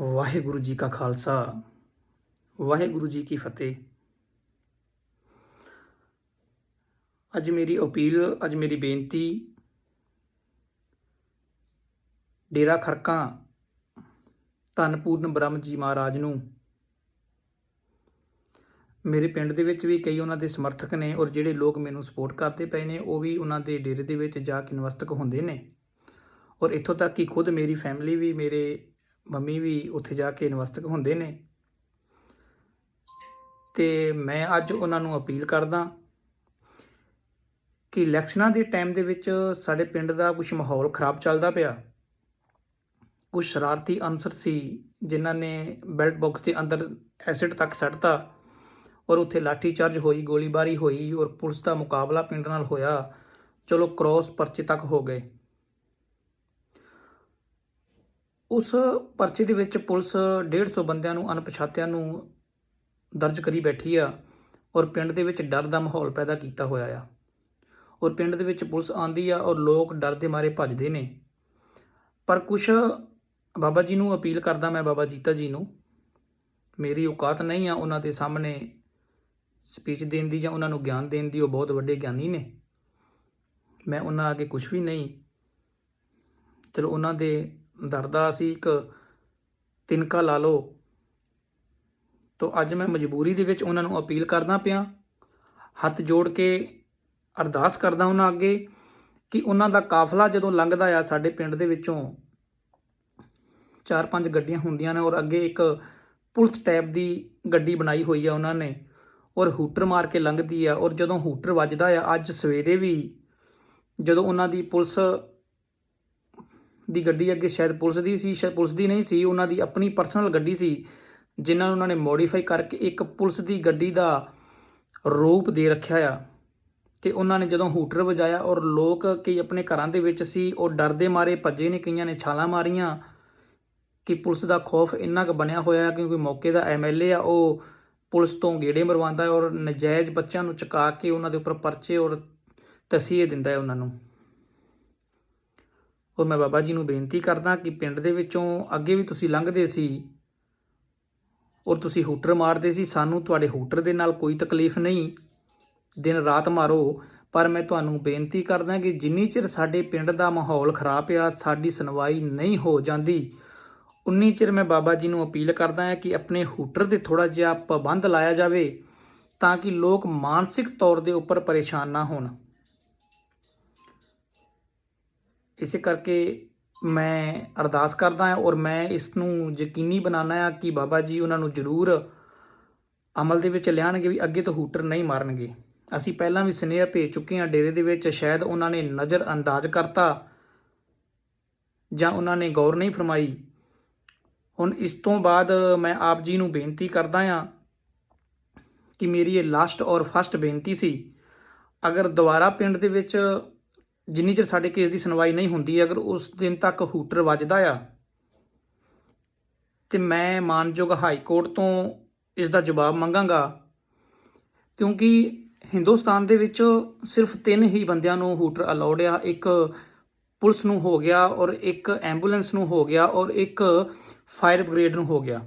ਵਾਹਿਗੁਰੂ ਜੀ ਕਾ ਖਾਲਸਾ, ਵਾਹਿਗੁਰੂ ਜੀ ਕੀ ਫਤਿਹ। ਅੱਜ ਮੇਰੀ ਅਪੀਲ, ਅੱਜ ਮੇਰੀ ਬੇਨਤੀ, ਡੇਰਾ ਖਰਕਾਂ ਧੰਨਪੂਰਨ ਬ੍ਰਹਮ ਜੀ ਮਹਾਰਾਜ ਨੂੰ। ਮੇਰੇ ਪਿੰਡ ਦੇ ਵਿੱਚ ਵੀ ਕਈ ਉਹਨਾਂ ਦੇ ਸਮਰਥਕ ਨੇ ਔਰ ਜਿਹੜੇ ਲੋਕ ਮੈਨੂੰ ਸਪੋਰਟ ਕਰਦੇ ਪਏ ਨੇ, ਉਹ ਵੀ ਉਹਨਾਂ ਦੇ ਡੇਰੇ ਦੇ ਵਿੱਚ ਜਾ ਕੇ ਨਮਸਤਕ ਹੁੰਦੇ ਨੇ। ਔਰ ਇੱਥੋਂ ਤੱਕ ਕਿ ਖੁਦ ਮੇਰੀ ਫੈਮਿਲੀ ਵੀ ਮੇਰੇ ਮੰਮੀ ਵੀ ਉੱਥੇ ਜਾ ਕੇ ਨਵਸਤਕ ਹੁੰਦੇ ਨੇ। ਤੇ ਮੈਂ ਅੱਜ ਉਹਨਾਂ ਨੂੰ ਅਪੀਲ ਕਰਦਾ ਕਿ ਇਲੈਕਸ਼ਨਾਂ ਦੇ ਟਾਈਮ ਦੇ ਵਿੱਚ ਸਾਡੇ ਪਿੰਡ ਦਾ ਕੁਝ ਮਾਹੌਲ ਖਰਾਬ ਚੱਲਦਾ ਪਿਆ। ਕੁਝ ਸ਼ਰਾਰਤੀ ਅਨਸਰ ਸੀ ਜਿਨ੍ਹਾਂ ਨੇ ਬੈਲਟ ਬਾਕਸ ਦੇ ਅੰਦਰ ਐਸਿਡ ਤੱਕ ਸੱਟਤਾ ਔਰ ਉੱਥੇ ਲਾਠੀ ਚਾਰਜ ਹੋਈ, ਗੋਲੀਬਾਰੀ ਹੋਈ ਔਰ ਪੁਲਿਸ ਦਾ ਮੁਕਾਬਲਾ ਪਿੰਡ ਨਾਲ ਹੋਇਆ। ਚਲੋ ਕ੍ਰੋਸ ਪਰਚੇ ਤੱਕ ਹੋ ਗਏ। ਉਸ ਪਰਚੇ ਦੇ ਵਿੱਚ ਪੁਲਿਸ 150 ਬੰਦਿਆਂ ਨੂੰ, ਅਣਪਛਾਤਿਆਂ ਨੂੰ ਦਰਜ ਕਰੀ ਬੈਠੀ ਆ ਔਰ ਪਿੰਡ ਦੇ ਵਿੱਚ ਡਰ ਦਾ ਮਾਹੌਲ ਪੈਦਾ ਕੀਤਾ ਹੋਇਆ ਆ। ਔਰ ਪਿੰਡ ਦੇ ਵਿੱਚ ਪੁਲਿਸ ਆਂਦੀ ਆ ਔਰ ਲੋਕ ਡਰ ਦੇ ਮਾਰੇ ਭੱਜਦੇ ਨੇ। ਪਰ ਕੁਛ ਬਾਬਾ ਜੀ ਨੂੰ ਅਪੀਲ ਕਰਦਾ ਮੈਂ ਬਾਬਾ ਜੀਤਾ ਜੀ ਨੂੰ, ਮੇਰੀ ਔਕਾਤ ਨਹੀਂ ਆ ਉਹਨਾਂ ਦੇ ਸਾਹਮਣੇ ਸਪੀਚ ਦੇਣ ਦੀ ਜਾਂ ਉਹਨਾਂ ਨੂੰ ਗਿਆਨ ਦੇਣ ਦੀ, ਉਹ ਬਹੁਤ ਵੱਡੇ ਗਿਆਨੀ ਨੇ। ਮੈਂ ਉਹਨਾਂ ਅੱਗੇ ਕੁਝ ਵੀ ਨਹੀਂ। ਚਲੋ ਉਹਨਾਂ ਦੇ ਦਰ ਸੀ ਇੱਕ ਤਿਨਕਾ ਲਾ ਲਓ। ਤੋ ਅੱਜ ਮੈਂ ਮਜਬੂਰੀ ਦੇ ਵਿੱਚ ਉਹਨਾਂ ਨੂੰ ਅਪੀਲ ਕਰਦਾ ਪਿਆ, ਹੱਥ ਜੋੜ ਕੇ ਅਰਦਾਸ ਕਰਦਾ ਉਹਨਾਂ ਅੱਗੇ ਕਿ ਉਹਨਾਂ ਦਾ ਕਾਫਲਾ ਜਦੋਂ ਲੰਘਦਾ ਆ ਸਾਡੇ ਪਿੰਡ ਦੇ ਵਿੱਚੋਂ, ਚਾਰ ਪੰਜ ਗੱਡੀਆਂ ਹੁੰਦੀਆਂ ਨੇ ਔਰ ਅੱਗੇ ਇੱਕ ਪੁਲਿਸ ਟੈਪ ਦੀ ਗੱਡੀ ਬਣਾਈ ਹੋਈ ਆ ਉਹਨਾਂ ਨੇ, ਔਰ ਹੂਟਰ ਮਾਰ ਕੇ ਲੰਘਦੀ ਆ ਔਰ ਜਦੋਂ ਹੂਟਰ ਵੱਜਦਾ ਆ, ਅੱਜ ਸਵੇਰੇ ਵੀ ਜਦੋਂ ਉਹਨਾਂ ਦੀ ਪੁਲਿਸ ਦੀ ਗੱਡੀ ਅੱਗੇ ਸ਼ਾਇਦ ਪੁਲਿਸ ਦੀ ਸੀ, ਸ਼ਾਇਦ ਪੁਲਿਸ ਦੀ ਨਹੀਂ ਸੀ, ਉਹਨਾਂ ਦੀ ਆਪਣੀ ਪਰਸਨਲ ਗੱਡੀ ਸੀ, ਜਿਨ੍ਹਾਂ ਨੂੰ ਉਹਨਾਂ ਨੇ ਮੋਡੀਫਾਈ ਕਰਕੇ ਇੱਕ ਪੁਲਿਸ ਦੀ ਗੱਡੀ ਦਾ ਰੂਪ ਦੇ ਰੱਖਿਆ ਆ। ਤੇ ਉਹਨਾਂ ਨੇ ਜਦੋਂ ਹੂਟਰ ਵਜਾਇਆ ਔਰ ਲੋਕ ਕਈ ਆਪਣੇ ਘਰਾਂ ਦੇ ਵਿੱਚ ਸੀ, ਉਹ ਡਰਦੇ ਮਾਰੇ, ਭੱਜੇ ਨੇ, ਕਈਆਂ ਨੇ ਛਾਲਾਂ ਮਾਰੀਆਂ ਕਿ ਪੁਲਿਸ ਦਾ ਖੌਫ ਇੰਨਾ ਕੁ ਬਣਿਆ ਹੋਇਆ ਕਿਉਂਕਿ ਮੌਕੇ ਦਾ ਐਮਐਲਏ ਆ, ਉਹ ਪੁਲਿਸ ਤੋਂ ਗੇੜੇ ਮਰਵਾਉਂਦਾ ਔਰ ਨਜਾਇਜ਼ ਬੱਚਿਆਂ ਨੂੰ ਚੁਕਾ ਕੇ ਉਹਨਾਂ ਦੇ ਉੱਪਰ ਪਰਚੇ ਔਰ ਤਸੀਹੇ ਦਿੰਦਾ ਹੈ ਉਹਨਾਂ ਨੂੰ। ਔਰ ਮੈਂ ਬਾਬਾ ਜੀ ਨੂੰ ਬੇਨਤੀ ਕਰਦਾ ਕਿ ਪਿੰਡ ਦੇ ਵਿੱਚੋਂ ਅੱਗੇ ਵੀ ਤੁਸੀਂ ਲੰਘਦੇ ਸੀ ਔਰ ਤੁਸੀਂ ਹੂਟਰ ਮਾਰਦੇ ਸੀ, ਸਾਨੂੰ ਤੁਹਾਡੇ ਹੂਟਰ ਦੇ ਨਾਲ ਕੋਈ ਤਕਲੀਫ ਨਹੀਂ। ਦਿਨ ਰਾਤ ਮਾਰੋ, ਪਰ ਮੈਂ ਤੁਹਾਨੂੰ ਬੇਨਤੀ ਕਰਦਾ ਕਿ ਜਿੰਨੀ ਚਿਰ ਸਾਡੇ ਪਿੰਡ ਦਾ ਮਾਹੌਲ ਖਰਾਬ ਆ, ਸਾਡੀ ਸੁਣਵਾਈ ਨਹੀਂ ਹੋ ਜਾਂਦੀ, ਉਨੀ ਚਿਰ ਮੈਂ ਬਾਬਾ ਜੀ ਨੂੰ ਅਪੀਲ ਕਰਦਾ ਹਾਂ ਕਿ ਆਪਣੇ ਹੂਟਰ ਤੇ ਥੋੜਾ ਜਿਹਾ ਪਾਬੰਦ ਲਾਇਆ ਜਾਵੇ ਤਾਂ ਕਿ ਲੋਕ ਮਾਨਸਿਕ ਤੌਰ ਦੇ ਉੱਪਰ ਪਰੇਸ਼ਾਨ ਨਾ ਹੋਣ। ਇਸੇ ਕਰਕੇ ਮੈਂ ਅਰਦਾਸ ਕਰਦਾ ਹਾਂ ਔਰ ਮੈਂ ਇਸ ਨੂੰ ਯਕੀਨੀ ਬਣਾਉਣਾ ਹੈ ਕਿ ਬਾਬਾ ਜੀ ਉਹਨਾਂ ਨੂੰ ਜ਼ਰੂਰ ਅਮਲ ਦੇ ਵਿੱਚ ਲਿਆਣਗੇ ਵੀ ਅੱਗੇ ਤੋਂ ਹੂਟਰ ਨਹੀਂ ਮਾਰਨਗੇ। ਅਸੀਂ ਪਹਿਲਾਂ ਵੀ ਸੁਨੇਹਾ ਭੇਜ ਚੁੱਕੇ ਹਾਂ, ਡੇਰੇ ਦੇ ਵਿੱਚ ਸ਼ਾਇਦ ਉਹਨਾਂ ਨੇ ਨਜ਼ਰ ਅੰਦਾਜ਼ ਕਰਤਾ ਜਾਂ ਉਹਨਾਂ ਨੇ ਗੌਰ ਨਹੀਂ ਫਰਮਾਈ। ਹੁਣ ਇਸ ਤੋਂ ਬਾਅਦ ਮੈਂ ਆਪ ਜੀ ਨੂੰ ਬੇਨਤੀ ਕਰਦਾ ਹਾਂ ਕਿ ਮੇਰੀ ਇਹ ਲਾਸਟ ਔਰ ਫਸਟ ਬੇਨਤੀ ਸੀ, ਅਗਰ ਦੁਬਾਰਾ ਪਿੰਡ ਦੇ ਵਿੱਚ ਜਿੰਨੀ ਚਿਰ ਸਾਡੇ ਕੇਸ ਦੀ ਸੁਣਵਾਈ ਨਹੀਂ ਹੁੰਦੀ, ਅਗਰ ਉਸ ਦਿਨ ਤੱਕ ਹੂਟਰ ਵੱਜਦਾ ਆ, ਤੇ ਮੈਂ ਮਾਨਯੋਗ ਹਾਈ ਕੋਰਟ ਤੋਂ ਇਸ ਦਾ ਜਵਾਬ ਮੰਗਾਂਗਾ। ਕਿਉਂਕਿ ਹਿੰਦੁਸਤਾਨ ਦੇ ਵਿੱਚ ਸਿਰਫ ਤਿੰਨ ਹੀ ਬੰਦਿਆਂ ਨੂੰ ਹੂਟਰ ਅਲਾਉਡ ਆ, ਇੱਕ ਪੁਲਿਸ ਨੂੰ ਹੋ ਗਿਆ ਔਰ ਇੱਕ ਐਂਬੂਲੈਂਸ ਨੂੰ ਹੋ ਗਿਆ ਔਰ ਇੱਕ ਫਾਇਰ ਬ੍ਰਿਗੇਡ ਨੂੰ ਹੋ ਗਿਆ।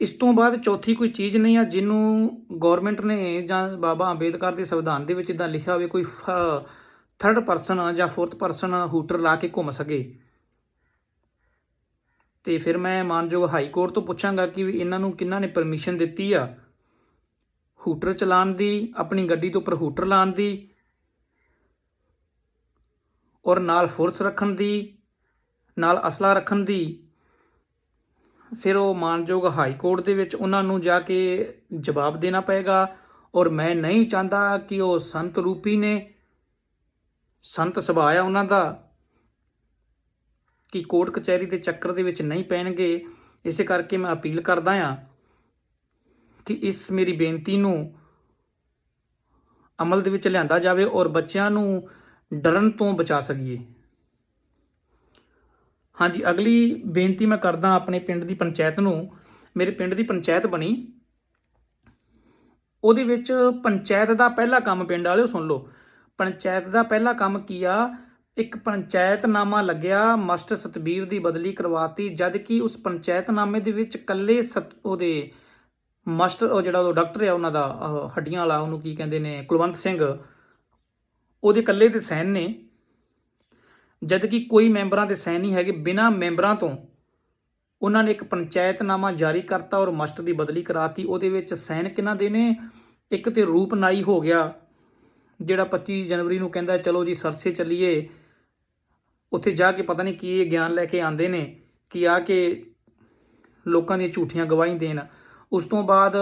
ਇਸ ਤੋਂ ਬਾਅਦ ਚੌਥੀ ਕੋਈ ਚੀਜ਼ ਨਹੀਂ ਆ ਜਿਹਨੂੰ ਗਵਰਨਮੈਂਟ ਨੇ ਜਾਂ ਬਾਬਾ ਅੰਬੇਦਕਰ ਦੇ ਸੰਵਿਧਾਨ ਦੇ ਵਿੱਚ ਇਦਾਂ ਲਿਖਿਆ ਹੋਵੇ ਕੋਈ ਥਰਡ ਪਰਸਨ ਜਾਂ ਫੋਰਥ ਪਰਸਨ ਹੂਟਰ ਲਾ ਕੇ ਘੁੰਮ ਸਕੇ। ਤੇ ਫਿਰ ਮੈਂ ਮਾਨਯੋਗ ਹਾਈ ਕੋਰਟ ਤੋਂ ਪੁੱਛਾਂਗਾ ਕਿ ਵੀ ਇਹਨਾਂ ਨੂੰ ਕਿਹਨਾਂ ਨੇ ਪਰਮਿਸ਼ਨ ਦਿੱਤੀ ਆ? ਹੂਟਰ ਚਲਾਉਣ ਦੀ, ਆਪਣੀ ਗੱਡੀ ਤੋਂ ਉੱਪਰ ਹੂਟਰ ਲਾਉਣ ਦੀ ਔਰ ਨਾਲ ਫੋਰਸ ਰੱਖਣ ਦੀ, ਨਾਲ ਅਸਲਾ ਰੱਖਣ ਦੀ ਫਿਰ ਉਹ ਮਾਨਯੋਗ ਹਾਈ ਕੋਰਟ ਦੇ ਵਿੱਚ ਉਹਨਾਂ ਨੂੰ ਜਾ ਕੇ ਜਵਾਬ ਦੇਣਾ ਪਏਗਾ ਔਰ ਮੈਂ ਨਹੀਂ ਚਾਹੁੰਦਾ ਕਿ ਉਹ ਸੰਤ ਰੂਪੀ ਨੇ ਸੰਤ ਸੁਭਾਅ ਆ ਉਹਨਾਂ ਦਾ ਕਿ ਕੋਰਟ ਕਚਹਿਰੀ ਦੇ ਚੱਕਰ ਦੇ ਵਿੱਚ ਨਹੀਂ ਪੈਣਗੇ। ਇਸੇ ਕਰਕੇ ਮੈਂ ਅਪੀਲ ਕਰਦਾ ਆ ਕਿ ਇਸ ਮੇਰੀ ਬੇਨਤੀ ਨੂੰ ਅਮਲ ਦੇ ਵਿੱਚ ਲਿਆਂਦਾ ਜਾਵੇ ਔਰ ਬੱਚਿਆਂ ਨੂੰ ਡਰਨ ਤੋਂ ਬਚਾ ਸਕੀਏ। ਹਾਂਜੀ, ਅਗਲੀ ਬੇਨਤੀ ਮੈਂ ਕਰਦਾ ਆਪਣੇ ਪਿੰਡ ਦੀ ਪੰਚਾਇਤ ਨੂੰ। ਮੇਰੇ ਪਿੰਡ ਦੀ ਪੰਚਾਇਤ ਬਣੀ। ਉਹਦੇ ਵਿੱਚ ਪੰਚਾਇਤ ਦਾ ਪਹਿਲਾ ਕੰਮ ਪਿੰਡ ਵਾਲਿਓ ਸੁਣ ਲਓ। ਪੰਚਾਇਤ ਦਾ ਪਹਿਲਾ ਕੰਮ ਕੀ ਆ? ਇੱਕ ਪੰਚਾਇਤਨਾਮਾ ਲੱਗਿਆ, ਮਾਸਟਰ ਸਤਬੀਰ ਦੀ ਬਦਲੀ ਕਰਵਾਤੀ, ਜਦ ਕਿ ਉਸ ਪੰਚਾਇਤਨਾਮੇ ਦੇ ਵਿੱਚ ਕੱਲੇ ਸਤ, ਉਹਦੇ ਮਾਸਟਰ, ਉਹ ਜਿਹੜਾ ਉਹ ਡਾਕਟਰ ਆ, ਉਹਨਾਂ ਦਾ ਹੱਡੀਆਂ ਵਾਲਾ, ਉਹਨੂੰ ਕੀ ਕਹਿੰਦੇ ਨੇ, ਕੁਲਵੰਤ ਸਿੰਘ। ਉਹਦੇ ਕੱਲੇ ਦੇ ਸਾਈਨ ਨੇ। ਜਦ ਕਿ ਕੋਈ ਮੈਂਬਰਾਂ ਦੇ ਸਾਈਨ ਨਹੀਂ ਹੈਗੇ, ਬਿਨਾਂ ਮੈਂਬਰਾਂ ਤੋਂ ਉਹਨਾਂ ਨੇ ਇੱਕ ਪੰਚਾਇਤਨਾਮਾ ਜਾਰੀ ਕਰਤਾ ਔਰ ਮਾਸਟਰ ਦੀ ਬਦਲੀ ਕਰਾਤੀ। ਉਹਦੇ ਵਿੱਚ ਸਾਈਨ ਕਿਹਨਾਂ ਦੇ ਨੇ? ਇੱਕ ਤੇ ਰੂਪਨਾਈ ਹੋ ਗਿਆ, ਜਿਹੜਾ 25 ਜਨਵਰੀ ਨੂੰ ਕਹਿੰਦਾ, ਚਲੋ ਜੀ, ਸਰਸੇ ਚੱਲੀਏ। ਉੱਥੇ ਜਾ ਕੇ ਪਤਾ ਨਹੀਂ ਕੀ ਇਹ ਗਿਆਨ ਲੈ ਕੇ ਆਂਦੇ ਨੇ ਕਿ ਆ ਕੇ ਲੋਕਾਂ ਦੀਆਂ ਝੂਠੀਆਂ ਗਵਾਹੀ ਦੇਣ। ਉਸ ਤੋਂ ਬਾਅਦ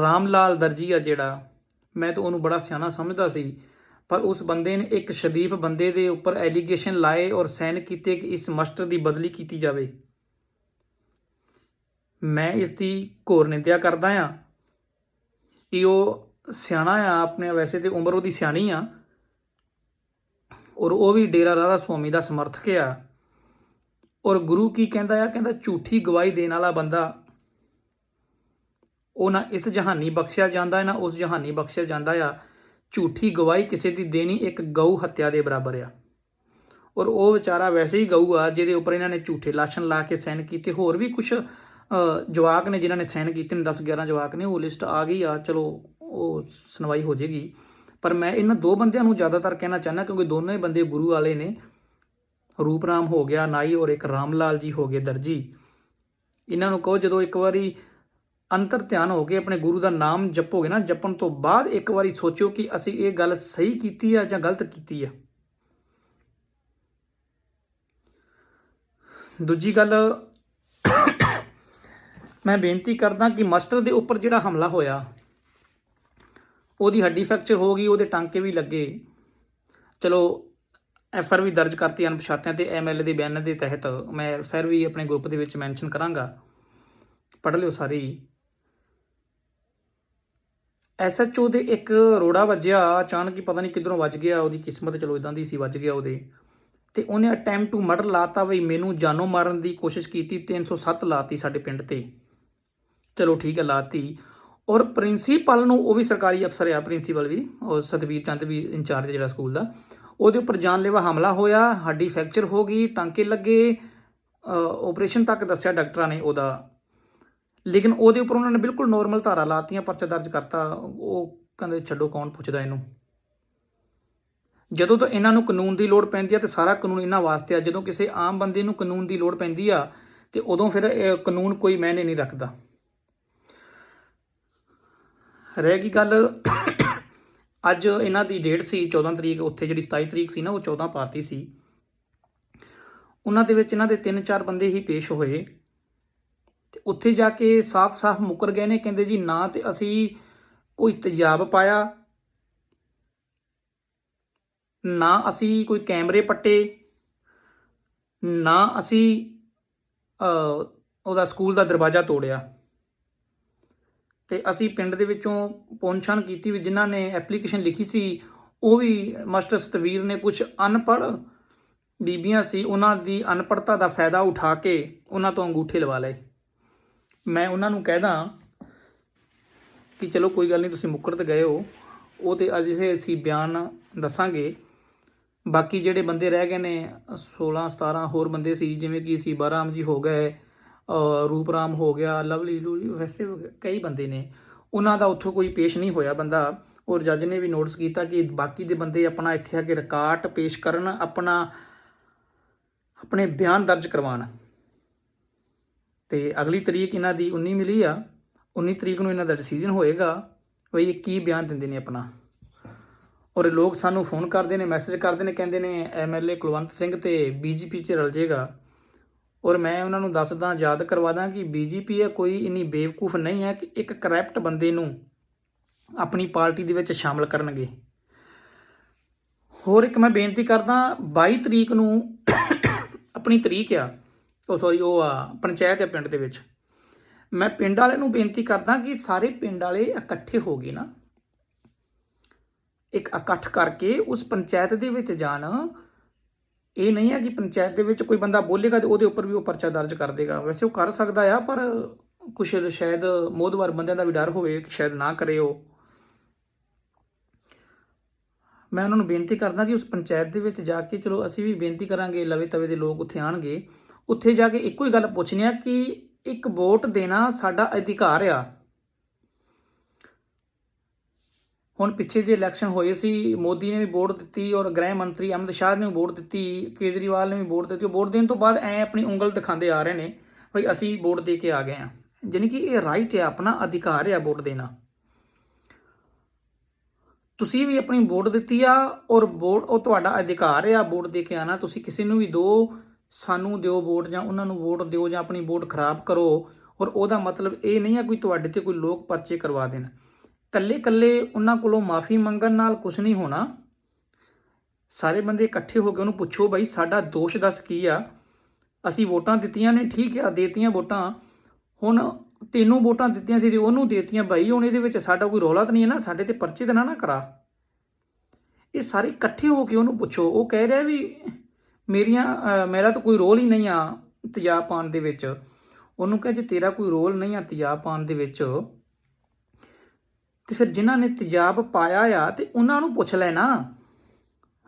ਰਾਮ ਲਾਲ ਦਰਜੀ ਆ ਜਿਹੜਾ, ਮੈਂ ਤਾਂ ਉਹਨੂੰ ਬੜਾ ਸਿਆਣਾ ਸਮਝਦਾ ਸੀ। ਪਰ ਉਸ ਬੰਦੇ ਨੇ ਇੱਕ ਸ਼ਰੀਫ ਬੰਦੇ ਦੇ ਉੱਪਰ ਐਲੀਗੇਸ਼ਨ ਲਾਏ ਔਰ ਸਾਈਨ ਕੀਤੇ ਕਿ ਇਸ ਮਾਸਟਰ ਦੀ ਬਦਲੀ ਕੀਤੀ ਜਾਵੇ। ਮੈਂ ਇਸ ਦੀ ਘੋਰ ਨਿੰਦਿਆ ਕਰਦਾ ਆ ਕਿ ਉਹ ਸਿਆਣਾ ਆ, ਆਪਣੇ ਵੈਸੇ ਤੇ ਉਮਰ ਉਹਦੀ ਸਿਆਣੀ ਆ। ਔਰ ਉਹ ਵੀ ਡੇਰਾ ਰਾਧਾ ਸੁਆਮੀ ਦਾ ਸਮਰਥਕ ਆ। ਔਰ ਗੁਰੂ ਕੀ ਕਹਿੰਦਾ ਆ? ਕਹਿੰਦਾ, ਝੂਠੀ ਗਵਾਹੀ ਦੇਣ ਵਾਲਾ ਬੰਦਾ, ਉਹ ਨਾ ਇਸ ਜਹਾਨੀ ਬਖਸ਼ਿਆ ਜਾਂਦਾ, ਨਾ ਉਸ ਜਹਾਨੀ ਬਖਸ਼ਿਆ ਜਾਂਦਾ ਆ। ਝੂਠੀ ਗਵਾਹੀ ਕਿਸੇ ਦੀ ਦੇਣੀ ਇੱਕ ਗਊ ਹੱਤਿਆ ਦੇ ਬਰਾਬਰ ਆ। ਔਰ ਉਹ ਵਿਚਾਰਾ ਵੈਸੇ ਹੀ ਗਊ ਆ, ਜਿਹਦੇ ਉੱਪਰ ਇਹਨਾਂ ਨੇ ਝੂਠੇ ਲਾਸ਼ਣ ਲਾ ਕੇ ਸਾਈਨ ਕੀਤੇ। ਹੋਰ ਵੀ ਕੁਝ ਜਵਾਕ ਨੇ ਜਿਨ੍ਹਾਂ ਨੇ ਸਾਈਨ ਕੀਤੇ ਨੇ 10 11 ਜਵਾਕ ਨੇ, ਉਹ ਲਿਸਟ ਆ ਗਈ ਆ। ਚਲੋ, ਉਹ ਸੁਣਵਾਈ ਹੋ ਜਾਏਗੀ। ਪਰ ਮੈਂ ਇਹਨਾਂ ਦੋ ਬੰਦਿਆਂ ਨੂੰ ਜ਼ਿਆਦਾਤਰ ਕਹਿਣਾ ਚਾਹੁੰਦਾ, ਕਿਉਂਕਿ ਦੋਨੋਂ ਹੀ ਬੰਦੇ ਗੁਰੂ ਵਾਲੇ ਨੇ। ਰੂਪਰਾਮ ਹੋ ਗਿਆ ਨਾਈ ਔਰ ਇੱਕ ਰਾਮ ਲਾਲ ਜੀ ਹੋ ਗਏ ਦਰਜੀ। ਇਹਨਾਂ ਨੂੰ ਕਹੋ ਜਦੋਂ ਇੱਕ ਵਾਰੀ ਅੰਤਰ ਧਿਆਨ ਹੋ ਕੇ ਆਪਣੇ ਗੁਰੂ ਦਾ ਨਾਮ ਜਪੋਗੇ ਨਾ, ਜਪਣ ਤੋਂ ਬਾਅਦ ਇੱਕ ਵਾਰੀ ਸੋਚਿਓ ਕਿ ਅਸੀਂ ਇਹ ਗੱਲ ਸਹੀ ਕੀਤੀ ਆ ਜਾਂ ਗਲਤ ਕੀਤੀ ਆ। ਦੂਜੀ ਗੱਲ, ਮੈਂ ਬੇਨਤੀ ਕਰਦਾ ਕਿ ਮਾਸਟਰ ਦੇ ਉੱਪਰ ਜਿਹੜਾ ਹਮਲਾ ਹੋਇਆ, ਉਹਦੀ ਹੱਡੀ ਫ੍ਰੈਕਚਰ ਹੋ ਗਈ, ਉਹਦੇ ਟਾਂਕੇ ਵੀ ਲੱਗੇ। ਚਲੋ, ਐਫ ਆਰ ਵੀ ਦਰਜ ਕਰਤੀ ਅਣਪਛਾਤਿਆਂ ਤੇ ਐਮਐਲਏ ਦੇ ਬਿਆਨ ਦੇ ਤਹਿਤ। ਮੈਂ ਫਿਰ ਵੀ ਆਪਣੇ ਗਰੁੱਪ ਦੇ ਵਿੱਚ ਮੈਂਸ਼ਨ ਕਰਾਂਗਾ। ਪੜ੍ਹ ਲਿਓ ਸਾਰੇ। ਐਸਐਚਓ ਦੇ ਇੱਕ ਰੋੜਾ ਵੱਜਿਆ, ਅਚਾਨਕ ਹੀ ਪਤਾ ਨਹੀਂ ਕਿੱਧਰੋਂ ਵੱਜ ਗਿਆ, ਉਹਦੀ ਕਿਸਮਤ ਚਲੋ ਇਦਾਂ ਦੀ ਸੀ, ਵੱਜ ਗਿਆ ਉਹਦੇ। ਤੇ ਉਹਨੇ ਅਟੈਂਪਟ ਟੂ ਮਰਡਰ ਲਾਤਾ ਬਈ ਮੈਨੂੰ ਜਾਨੋਂ ਮਾਰਨ ਦੀ ਕੋਸ਼ਿਸ਼ ਕੀਤੀ 307 ਲਾਤੀ ਸਾਡੇ ਪਿੰਡ ਤੇ। ਚਲੋ ਠੀਕ ਹੈ, ਲਾਤੀ। ਔਰ ਪ੍ਰਿੰਸੀਪਲ ਨੂੰ ਉਹ ਵੀ ਸਰਕਾਰੀ ਅਫਸਰ ਆ, ਪ੍ਰਿੰਸੀਪਲ ਵੀ ਔਰ ਸਤਵੀਰ ਚੰਦ ਵੀ ਇੰਚਾਰਜ ਜਿਹੜਾ ਸਕੂਲ ਦਾ। ਉਹਦੇ ਉੱਪਰ ਜਾਨਲੇਵਾ ਹਮਲਾ ਹੋਇਆ, ਹੱਡੀ ਫ੍ਰੈਕਚਰ ਹੋ ਗਈ, ਟਾਂਕੇ ਲੱਗੇ। ਆਪਰੇਸ਼ਨ ਤੱਕ ਦੱਸਿਆ ਡਾਕਟਰਾਂ ਨੇ ਉਹਦਾ ਲੇਕਿਨ ਉਹਦੇ ਉੱਪਰ ਉਹਨਾਂ ਨੇ ਬਿਲਕੁਲ ਨੋਰਮਲ ਧਾਰਾ ਲਾਤੀਆਂ, ਪਰਚਾ ਦਰਜ ਕਰਤਾ, ਉਹ ਕਹਿੰਦੇ ਛੱਡੋ, ਕੌਣ ਪੁੱਛਦਾ ਇਹਨੂੰ? ਜਦੋਂ ਤੋਂ ਇਹਨਾਂ ਨੂੰ ਕਾਨੂੰਨ ਦੀ ਲੋੜ ਪੈਂਦੀ ਆ ਤੇ ਸਾਰਾ ਕਾਨੂੰਨ ਇਹਨਾਂ ਵਾਸਤੇ ਆ, ਜਦੋਂ ਕਿਸੇ ਆਮ ਬੰਦੇ ਨੂੰ ਕਾਨੂੰਨ ਦੀ ਲੋੜ ਪੈਂਦੀ ਆ, ਤੇ ਉਦੋਂ ਫਿਰ ਕਾਨੂੰਨ ਕੋਈ ਮਾਇਨੇ ਨਹੀਂ ਰੱਖਦਾ। ਰਹਿ ਗਈ ਗੱਲ, ਅੱਜ ਇਹਨਾਂ ਦੀ ਡੇਟ ਸੀ 14 ਤਰੀਕ, ਉੱਥੇ ਜਿਹੜੀ 27 ਤਰੀਕ ਸੀ ਨਾ, ਉਹ 14 ਪਾਤੀ ਸੀ। ਉਹਨਾਂ ਦੇ ਵਿੱਚ ਇਹਨਾਂ ਦੇ ਤਿੰਨ ਚਾਰ ਬੰਦੇ ਹੀ ਪੇਸ਼ ਹੋਏ। ਤੇ ਉੱਥੇ ਜਾ ਕੇ ਸਾਫ਼-ਸਾਫ਼ ਮੁਕਰ ਗਏ ਨੇ, ਕਹਿੰਦੇ ਜੀ ਨਾ ਤੇ ਅਸੀਂ ਕੋਈ ਤੇਜ਼ਾਬ ਪਾਇਆ, ਨਾ ਅਸੀਂ ਕੋਈ ਕੈਮਰੇ ਪੱਟੇ, ਨਾ ਅਸੀਂ ਉਹਦਾ ਸਕੂਲ ਦਾ ਦਰਵਾਜ਼ਾ ਤੋੜਿਆ। ਤੇ ਅਸੀਂ ਪਿੰਡ ਦੇ ਵਿੱਚੋਂ ਪਹੁੰਚਣ ਕੀਤੀ ਵੀ ਜਿਨ੍ਹਾਂ ਨੇ ਐਪਲੀਕੇਸ਼ਨ ਲਿਖੀ ਸੀ, ਉਹ ਵੀ ਮਾਸਟਰ ਸਤਵੀਰ ਨੇ ਕੁਝ ਅਨਪੜ੍ਹ ਬੀਬੀਆਂ ਸੀ, ਉਹਨਾਂ ਦੀ ਅਨਪੜ੍ਹਤਾ ਦਾ ਫਾਇਦਾ ਉਠਾ ਕੇ ਉਹਨਾਂ ਤੋਂ ਅੰਗੂਠੇ ਲਵਾ ਲਏ। ਮੈਂ ਉਹਨਾਂ ਨੂੰ ਕਹਿਦਾ ਕਿ ਚਲੋ ਕੋਈ ਗੱਲ ਨਹੀਂ, ਤੁਸੀਂ ਮੁੱਕਰ ਤੇ ਗਏ ਹੋ। ਉਹ ਤੇ ਅੱਜ ਇਸੇ ਅਸੀਂ ਬਿਆਨ ਦੱਸਾਂਗੇ। ਬਾਕੀ ਜਿਹੜੇ ਬੰਦੇ ਰਹਿ ਗਏ ਨੇ 16 17 ਹੋਰ ਬੰਦੇ ਸੀ, ਜਿਵੇਂ ਕਿ ਸੀ ਬਾਰਾਮ ਜੀ ਹੋ ਗਏ ਰੂਪ ਰਾਮ ਹੋ ਗਿਆ, ਲਵਲੀ ਲੂਲੀ ਵੈਸੇ ਕਈ ਬੰਦੇ ਨੇ। ਉਹਨਾਂ ਦਾ ਉੱਥੋਂ ਕੋਈ ਪੇਸ਼ ਨਹੀਂ ਹੋਇਆ ਬੰਦਾ। ਔਰ ਜੱਜ ਨੇ ਵੀ ਨੋਟਿਸ ਕੀਤਾ ਕਿ ਬਾਕੀ ਦੇ ਬੰਦੇ ਆਪਣਾ ਇੱਥੇ ਆ ਕੇ ਰਿਕਾਰਡ ਪੇਸ਼ ਕਰਨ, ਆਪਣਾ, ਆਪਣੇ ਬਿਆਨ ਦਰਜ ਕਰਵਾਉਣ। ਤੇ ਅਗਲੀ ਤਰੀਕ ਇਹਨਾਂ ਦੀ 19 ਮਿਲੀ ਆ 19 ਤਰੀਕ ਨੂੰ ਇਹਨਾਂ ਦਾ ਡਿਸੀਜਨ ਹੋਏਗਾ ਵੀ ਇਹ ਕੀ ਬਿਆਨ ਦਿੰਦੇ ਨੇ ਆਪਣਾ। ਔਰ ਲੋਕ ਸਾਨੂੰ ਫੋਨ ਕਰਦੇ ਨੇ ਮੈਸੇਜ ਕਰਦੇ ਨੇ, ਕਹਿੰਦੇ ਨੇ ਐਮਐਲਏ ਕੁਲਵੰਤ ਸਿੰਘ ਤੇ ਬੀਜੇਪੀ 'ਚ ਰਲ ਜਾਏਗਾ ਔਰ ਮੈਂ ਉਹਨਾਂ ਨੂੰ ਦੱਸਦਾ, ਯਾਦ ਕਰਵਾਦਾ ਕਿ ਬੀਜੇਪੀ ਹੈ ਕੋਈ ਇੰਨੀ ਬੇਵਕੂਫ ਨਹੀਂ ਹੈ ਕਿ ਇੱਕ ਕਰੈਪਟ ਬੰਦੇ ਨੂੰ ਆਪਣੀ ਪਾਰਟੀ ਦੇ ਵਿੱਚ ਸ਼ਾਮਲ ਕਰਨਗੇ। ਹੋਰ ਇੱਕ ਮੈਂ ਬੇਨਤੀ ਕਰਦਾ 22 ਤਰੀਕ ਨੂੰ ਆਪਣੀ ਤਰੀਕ ਆ ਉਹ ਸੌਰੀ ਉਹ ਆ ਪੰਚਾਇਤ ਹੈ ਪਿੰਡ ਦੇ ਵਿੱਚ। ਮੈਂ ਪਿੰਡ ਵਾਲਿਆਂ ਨੂੰ ਬੇਨਤੀ ਕਰਦਾ ਕਿ ਸਾਰੇ ਪਿੰਡ ਵਾਲੇ ਇਕੱਠੇ ਹੋ ਗਏ ਨਾ। ਇੱਕ ਇਕੱਠ ਕਰਕੇ ਉਸ ਪੰਚਾਇਤ ਦੇ ਵਿੱਚ ਜਾਣ। ਇਹ ਨਹੀਂ ਹੈ ਕਿ ਪੰਚਾਇਤ ਦੇ ਵਿੱਚ ਕੋਈ ਬੰਦਾ ਬੋਲੇਗਾ ਤੇ ਉਹਦੇ ਉੱਪਰ ਵੀ ਉਹ ਪਰਚਾ ਦਰਜ ਕਰ ਦੇਗਾ। ਵੈਸੇ ਉਹ ਕਰ ਸਕਦਾ ਆ, ਪਰ ਕੁਛ ਸ਼ਾਇਦ ਮੋਦਵਾਰ ਬੰਦਿਆਂ ਦਾ ਵੀ ਡਰ ਹੋਵੇ ਕਿ ਸ਼ਾਇਦ ਨਾ ਕਰੇ ਉਹ। ਮੈਂ ਉਹਨਾਂ ਨੂੰ ਬੇਨਤੀ ਕਰਦਾ ਕਿ ਉਸ ਪੰਚਾਇਤ ਦੇ ਵਿੱਚ ਜਾ ਕੇ ਚਲੋ ਅਸੀਂ ਵੀ ਬੇਨਤੀ ਕਰਾਂਗੇ, ਲਵੇ ਤਵੇ ਦੇ ਲੋਕ ਉੱਥੇ ਆਣਗੇ ਉੱਥੇ ਜਾ ਕੇ ਇੱਕੋ ਹੀ ਗੱਲ ਪੁੱਛਣੀ ਆ ਕਿ ਇੱਕ ਵੋਟ ਦੇਣਾ ਸਾਡਾ ਅਧਿਕਾਰ ਆ। ਹੁਣ ਪਿੱਛੇ ਜੇ ਇਲੈਕਸ਼ਨ ਹੋਏ ਸੀ, ਮੋਦੀ ਨੇ ਵੀ ਵੋਟ ਦਿੱਤੀ ਔਰ ਗ੍ਰਹਿ ਮੰਤਰੀ ਅਮਿਤ ਸ਼ਾਹ ਨੇ ਵੀ ਵੋਟ ਦਿੱਤੀ, ਕੇਜਰੀਵਾਲ ਨੇ ਵੀ ਵੋਟ ਦਿੱਤੀ, ਉਹ ਵੋਟ ਦੇਣ ਤੋਂ ਬਾਅਦ ਐ ਆਪਣੀ ਉਂਗਲ ਦਿਖਾਉਂਦੇ ਆ ਰਹੇ ਨੇ ਭਈ ਅਸੀਂ ਵੋਟ ਦੇ ਕੇ ਆ ਗਏ ਆ ਜਾਣੀ ਕਿ ਇਹ ਰਾਈਟ ਹੈ ਆਪਣਾ ਅਧਿਕਾਰ ਹੈ ਵੋਟ ਦੇਣਾ। ਤੁਸੀਂ ਵੀ ਆਪਣੀ ਵੋਟ ਦਿੱਤੀ ਆ ਔਰ ਵੋਟ, ਉਹ ਤੁਹਾਡਾ ਅਧਿਕਾਰ ਆ ਵੋਟ ਦੇ ਕੇ ਆਣਾ ਤੁਸੀਂ ਕਿਸੇ ਨੂੰ ਵੀ ਦੋ ਸਾਨੂੰ ਦਿਓ ਵੋਟ ਜਾਂ ਉਹਨਾਂ ਨੂੰ ਵੋਟ ਦਿਓ ਜਾਂ ਆਪਣੀ ਵੋਟ ਖਰਾਬ ਕਰੋ। ਔਰ ਉਹਦਾ ਮਤਲਬ ਇਹ ਨਹੀਂ ਆ ਕੋਈ ਤੁਹਾਡੇ ਤੇ ਕੋਈ ਲੋਕ ਪਰਚੇ ਕਰਵਾ ਦੇਣ। ਕੱਲੇ ਕੱਲੇ ਉਹਨਾਂ ਕੋਲੋਂ ਮਾਫੀ ਮੰਗਣ ਨਾਲ ਕੁਝ ਨਹੀਂ ਹੋਣਾ। ਸਾਰੇ ਬੰਦੇ ਇਕੱਠੇ ਹੋ ਕੇ ਉਹਨੂੰ ਪੁੱਛੋ ਬਾਈ ਸਾਡਾ ਦੋਸ਼ ਦੱਸ ਕੀ ਆ? ਅਸੀਂ ਵੋਟਾਂ ਦਿੱਤੀਆਂ ਨੇ, ਠੀਕ ਆ, ਦੇਤੀਆਂ ਵੋਟਾਂ। ਹੁਣ ਤੈਨੂੰ ਵੋਟਾਂ ਦਿੱਤੀਆਂ ਸੀ ਤੇ ਉਹਨੂੰ ਦੇਤੀਆਂ। ਬਾਈ ਹੁਣ ਇਹਦੇ ਵਿੱਚ ਸਾਡਾ ਕੋਈ ਰੌਲਾ ਤਾਂ ਨਹੀਂ ਹੈ ਨਾ? ਸਾਡੇ ਤੇ ਪਰਚੇ ਤਾਂ ਨਾ ਨਾ ਕਰਾ। ਇਹ ਸਾਰੇ ਇਕੱਠੇ ਹੋ ਕੇ ਉਹਨੂੰ ਪੁੱਛੋ। ਉਹ ਕਹਿ ਰਿਹਾ ਵੀ ਮੇਰੀਆਂ ਮੇਰਾ ਤਾਂ ਕੋਈ ਰੋਲ ਹੀ ਨਹੀਂ ਆ ਤੇਜ਼ਾਬ ਪਾਉਣ ਦੇ ਵਿੱਚ। ਉਹਨੂੰ ਕਹੇ, ਜੇ ਤੇਰਾ ਕੋਈ ਰੋਲ ਨਹੀਂ ਆ ਤੇਜ਼ਾਬ ਪਾਉਣ ਦੇ ਵਿੱਚ, ਤੇ ਫਿਰ ਜਿਨ੍ਹਾਂ ਨੇ ਤੇਜ਼ਾਬ ਪਾਇਆ ਆ ਤੇ ਉਹਨਾਂ ਨੂੰ ਪੁੱਛ ਲੈਣਾ।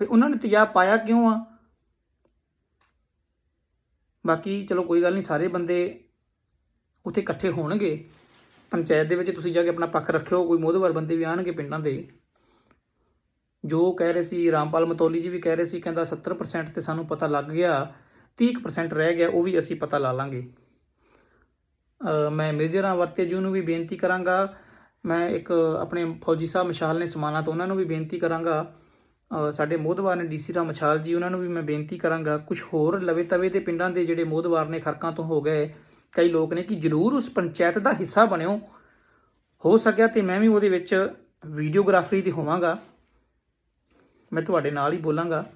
ਵੀ ਉਹਨਾਂ ਨੇ ਤੇਜ਼ਾਬ ਪਾਇਆ ਕਿਉਂ ਆ? ਬਾਕੀ ਚਲੋ ਕੋਈ ਗੱਲ ਨਹੀਂ, ਸਾਰੇ ਬੰਦੇ ਉੱਥੇ ਇਕੱਠੇ ਹੋਣਗੇ। ਪੰਚਾਇਤ ਦੇ ਵਿੱਚ ਤੁਸੀਂ ਜਾ ਕੇ ਆਪਣਾ ਪੱਖ ਰੱਖਿਓ, ਕੋਈ ਮੋਹਦਵਾਰ ਬੰਦੇ ਵੀ ਆਣਗੇ ਪਿੰਡਾਂ ਦੇ। ਜੋ ਕਹਿ ਰਹੇ ਸੀ ਰਾਮਪਾਲ ਮਤੌਲੀ ਜੀ ਵੀ ਕਹਿ ਰਹੇ ਸੀ ਕਹਿੰਦਾ 70% ਤੇ ਸਾਨੂੰ ਪਤਾ ਲੱਗ ਗਿਆ 30% ਰਹਿ ਗਿਆ ਉਹ ਵੀ ਅਸੀਂ ਪਤਾ ਲਾ ਲਾਂਗੇ। ਅ, ਮੈਂ ਮੇਜਰਾਂ ਵਰਤੇ ਜੂ ਨੂੰ ਵੀ ਬੇਨਤੀ ਕਰਾਂਗਾ ਮੈਂ ਇੱਕ ਆਪਣੇ ਫੌਜੀ ਸਾਹਿਬ ਮਸ਼ਾਲ ਨੇ ਸਮਾਨਾ ਤੋਂ ਉਹਨਾਂ ਨੂੰ ਵੀ ਬੇਨਤੀ ਕਰਾਂਗਾ ਸਾਡੇ ਮੋਹਦਵਾਰ ਨੇ ਡੀਸੀ ਰਾਮ ਮਸ਼ਾਲ ਜੀ ਉਹਨਾਂ ਨੂੰ ਵੀ ਮੈਂ ਬੇਨਤੀ ਕਰਾਂਗਾ ਕੁਝ ਹੋਰ ਲਵੇ ਤਵੇ ਦੇ ਪਿੰਡਾਂ ਦੇ ਜਿਹੜੇ ਮੋਹਦਵਾਰ ਨੇ ਖਰਕਾਂ ਤੋਂ ਹੋ ਗਏ ਕਈ ਲੋਕ ਨੇ ਕਿ ਜਰੂਰ ਉਸ ਪੰਚਾਇਤ ਦਾ ਹਿੱਸਾ ਬਣਿਓ ਹੋ ਸਕਿਆ ਤੇ ਮੈਂ ਵੀ ਉਹਦੇ ਵਿੱਚ ਵੀਡੀਓਗ੍ਰਾਫਰੀ ਤੇ ਹੋਵਾਂਗਾ। ਮੈਂ ਤੁਹਾਡੇ ਨਾਲ ਹੀ ਬੋਲਾਂਗਾ।